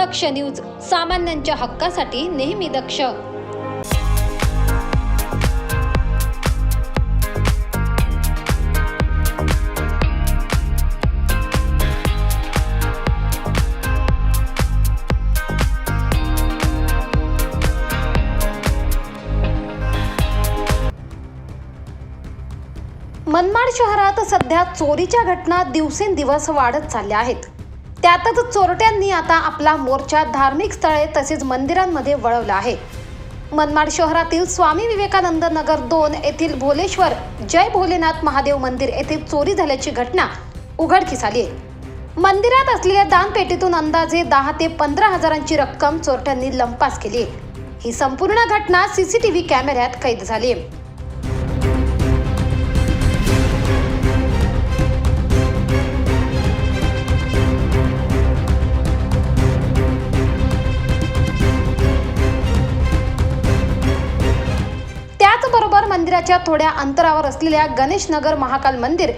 दक्ष news सामान्यांच्या हक्कासाठी नेहमी दक्ष. मनमाड शहरात सध्या चोरीच्या घटना दिवसेंदिवस वाढत चालल्या आहेत. त्यातच चोरट्यांनी आता आपला मोर्चा धार्मिक स्थळे तसेच मंदिरांमध्ये वळवला आहे. मनमाड शहरातील स्वामी विवेकानंद नगर दोन येथील भोलेश्वर जय भोलेनाथ महादेव मंदिर येथे चोरी झाल्याची घटना उघडकीस आली आहे. मंदिरात असलेल्या दानपेटीतून अंदाजे दहा ते पंधरा हजारांची रक्कम चोरट्यांनी लंपास केली ही संपूर्ण घटना सीसीटीव्ही कॅमेऱ्यात कैद झाली आहे. त्याचबरोबर मंदिराच्या थोड्या अंतरावर असलेल्या गणेशनगर महाकाल मंदिर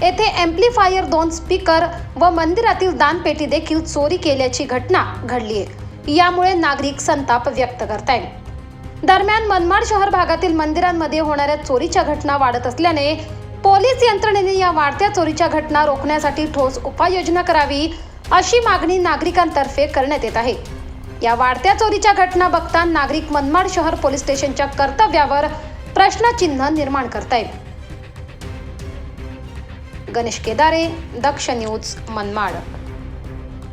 येथे एम्प्लिफायर दोन स्पीकर व मंदिरातील दानपेटी देखील चोरी केल्याची घटना घडली आहे. यामुळे नागरिक संताप व्यक्त करत आहेत दरम्यान मनमाड शहर भागातील मंदिरांमध्ये होणाऱ्या चोरीच्या घटना वाढत असल्याने पोलीस यंत्रणेने या वाढत्या चोरीच्या घटना रोखण्यासाठी ठोस उपाययोजना करावी अशी मागणी नागरिकांतर्फे करण्यात येत आहे. या वाढत्या चोरीच्या घटना बघता नागरिक मनमाड शहर पोलीस स्टेशनच्या कर्तव्यावर प्रश्नचिन्ह निर्माण करतायत गणेश केदारे दक्ष न्यूज मनमाड.